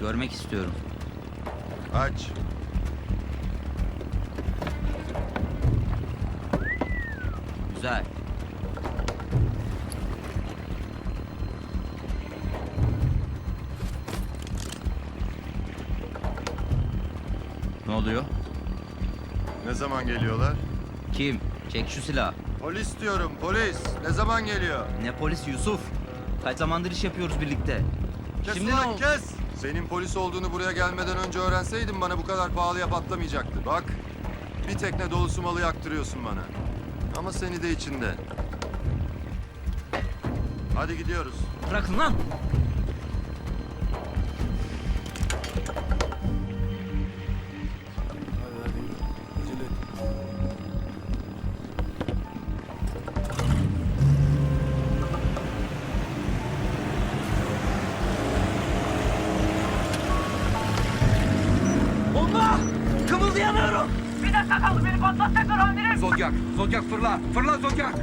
Görmek istiyorum. Aç. Güzel. Ne oluyor? Ne zaman geliyorlar? Kim? Çek şu silahı. Polis diyorum polis. Ne zaman geliyor? Ne polis Yusuf? Kaç zamandır iş yapıyoruz birlikte. Kes Şimdi ulan ne oldu? kes. Senin polis olduğunu buraya gelmeden önce öğrenseydin bana bu kadar pahalıya patlamayacaktı. Bak bir tekne dolusu malı yaktırıyorsun bana. Ama seni de içinde. Hadi gidiyoruz. Bırakın lan. Kımıldayamıyorum. Bir dakika kaldı beni patlatacaklar amirim. Zodyak, Zodyak fırla, fırla Zodyak.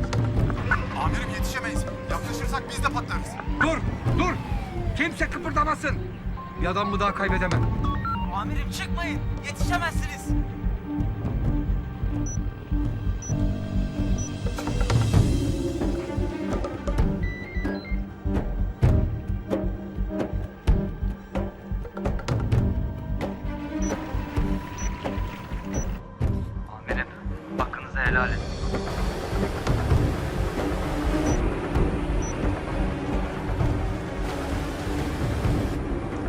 Amirim yetişemeyiz. Yaklaşırsak biz de patlarız. Dur, dur. Kimse kıpırdamasın. Bir adam mı daha kaybedemem. Amirim çıkmayın yetişemezsiniz.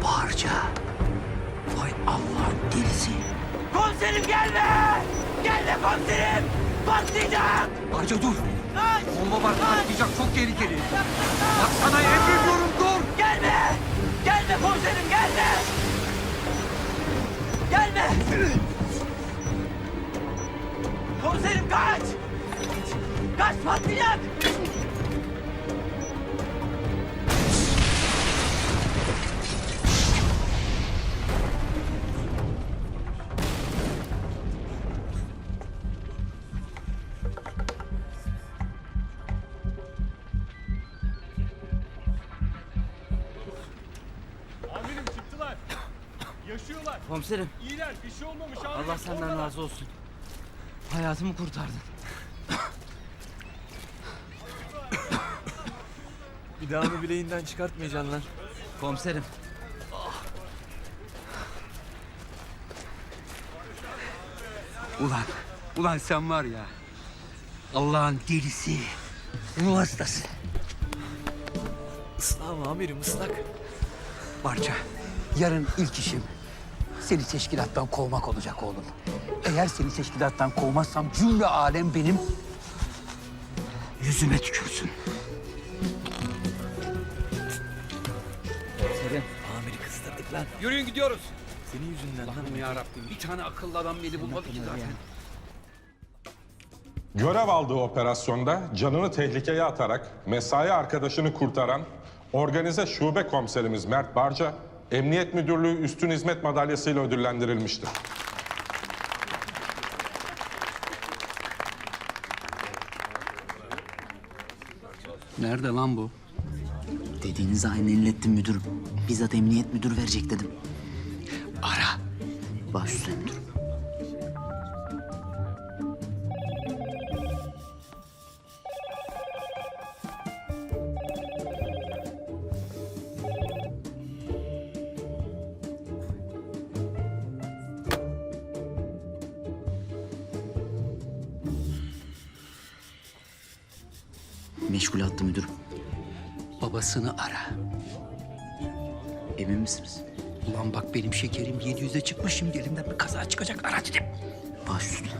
Parça. Vay Allah'ın delisi. Komiserim gelme! Gelme komiserim! Patlayacak! Barca dur. Kaç! Bomba var, patlayacak. Çok tehlikeli. Bak sana emrediyorum dur. Gelme! Gelme komiserim gelme! Gelme! Komiserim kaç! Kaç patlayacak! Amirim çıktılar. Yaşıyorlar. Komiserim İyiler. Bir şey olmamış amirim. Allah senden Oradalar. razı olsun. Hayatımı kurtardın. Bir daha mı bileğinden çıkartmayacaksın lan? Komiserim. Ulan, ulan sen var ya. Allah'ın delisi. Ruh hastası. Islak mı amirim ıslak? Barca, yarın ilk işim seni teşkilattan kovmak olacak oğlum. Eğer seni teşkilattan kovmazsam cümle alem benim yüzüme tükürsün. Kıstırdık lan. Yürüyün gidiyoruz. Senin yüzünden lan. Allah'ım ya Rabbim. Bir tane akıllı adam beni bulmadı ki zaten. Görev aldığı operasyonda canını tehlikeye atarak mesai arkadaşını kurtaran organize şube komiserimiz Mert Barca, Emniyet Müdürlüğü Üstün Hizmet Madalyası'yla ödüllendirilmiştir. Nerede lan bu? Dediğinizi aynen inlettim müdürüm. Bizzat emniyet müdür verecek dedim. Ara. Baş üstüne müdürüm. Meşgul attı müdürüm. Babasını ara. Emin misiniz? Ulan bak benim şekerim 700'e çıkmış şimdi elimden bir kaza çıkacak ara dedim. Baş üstüne.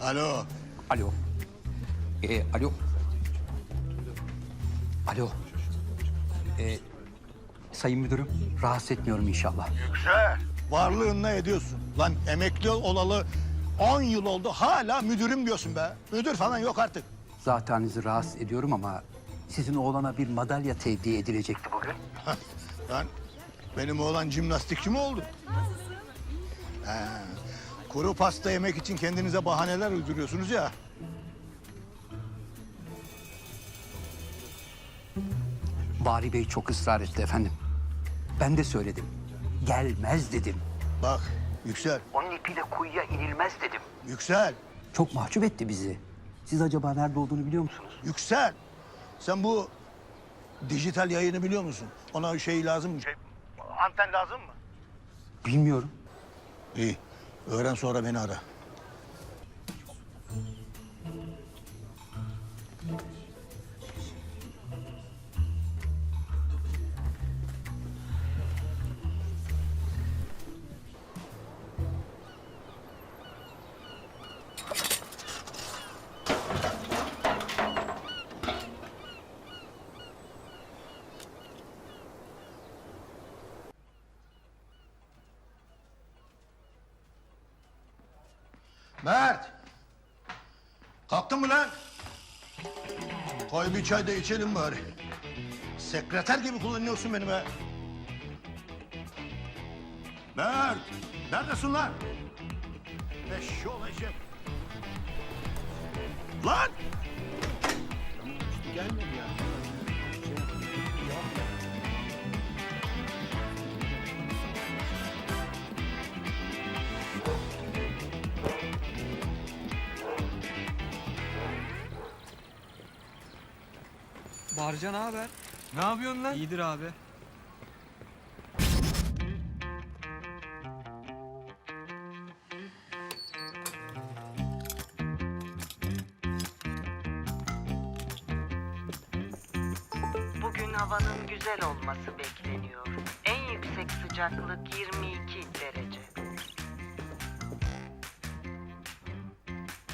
Alo. Alo. Ee, alo. Alo. Ee, sayın müdürüm, rahatsız etmiyorum inşallah. Varlığın ne ediyorsun? Lan emekli olalı 10 yıl oldu hala müdürüm diyorsun be. Müdür falan yok artık. Zatenizi rahatsız ediyorum ama sizin oğlana bir madalya tevdi edilecekti bugün. Lan benim oğlan jimnastikçi mi oldu? He, kuru pasta yemek için kendinize bahaneler uyduruyorsunuz ya. Bari Bey çok ısrar etti efendim. Ben de söyledim. Gelmez dedim. Bak Yüksel, Onun ipiyle kuyuya inilmez dedim. Yüksel, Çok mahcup etti bizi. Siz acaba nerede olduğunu biliyor musunuz? Yüksel. Sen bu dijital yayını biliyor musun? Ona şey lazım mı? Şey, anten lazım mı? Bilmiyorum. İyi. Öğren sonra beni ara. Mert! Kalktın mı lan? Koy bir çay da içelim bari. Sekreter gibi kullanıyorsun beni be. Mert! Neredesin lan? Eşşoğlu eşek. Lan! Gelmedi ya. Barca ne haber? Ne yapıyorsun lan? İyidir abi. Bugün havanın güzel olması bekleniyor. En yüksek sıcaklık 22 derece.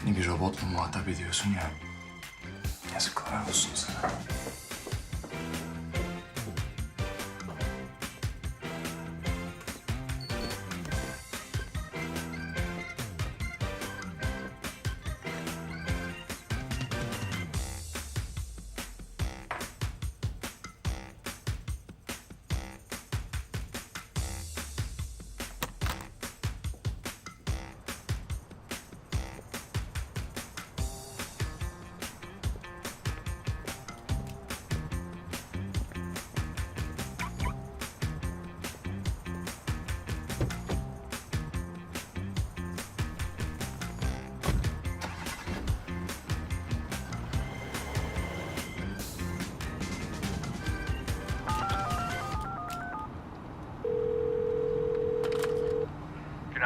Bir robotla muhatap ediyorsun ya. Yazıklar olsun sana.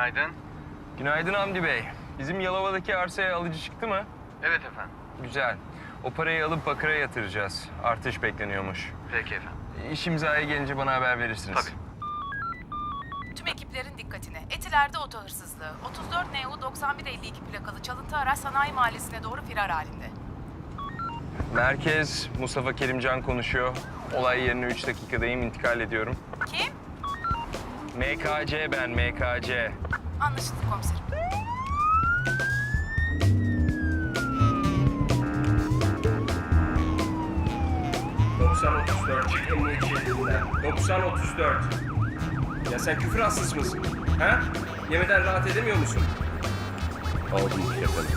Günaydın. Günaydın Hamdi Bey. Bizim Yalova'daki arsaya alıcı çıktı mı? Evet efendim. Güzel. O parayı alıp bakıra yatıracağız. Artış bekleniyormuş. Peki efendim. İş imzaya gelince bana haber verirsiniz. Tabii. Tüm ekiplerin dikkatine. Etiler'de oto hırsızlığı. 34 NU 9152 plakalı çalıntı araç sanayi mahallesine doğru firar halinde. Merkez, Mustafa Kerimcan konuşuyor. Olay yerine 3 dakikadayım, intikal ediyorum. Kim? MKC ben, MKC. Anlaşıldı komiserim. Ya sen küfür hastası mısın? Ha? Yemeden rahat edemiyor musun? Aldım yapalım.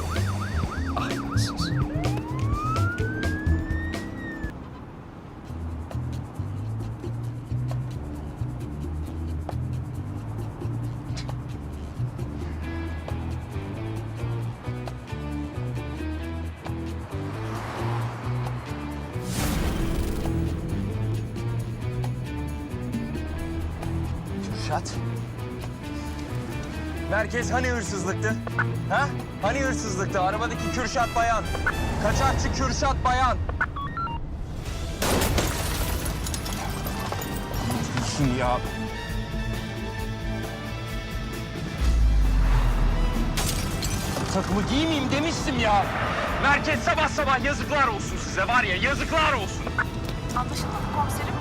Ahlaksız. Kürşat. Merkez hani hırsızlıktı? Ha? Hani hırsızlıktı? Arabadaki Kürşat Bayan. Kaçakçı Kürşat Bayan. Düşün ya. Takımı giymeyeyim demiştim ya. Merkez sabah sabah yazıklar olsun size var ya yazıklar olsun. Anlaşıldı mı komiserim?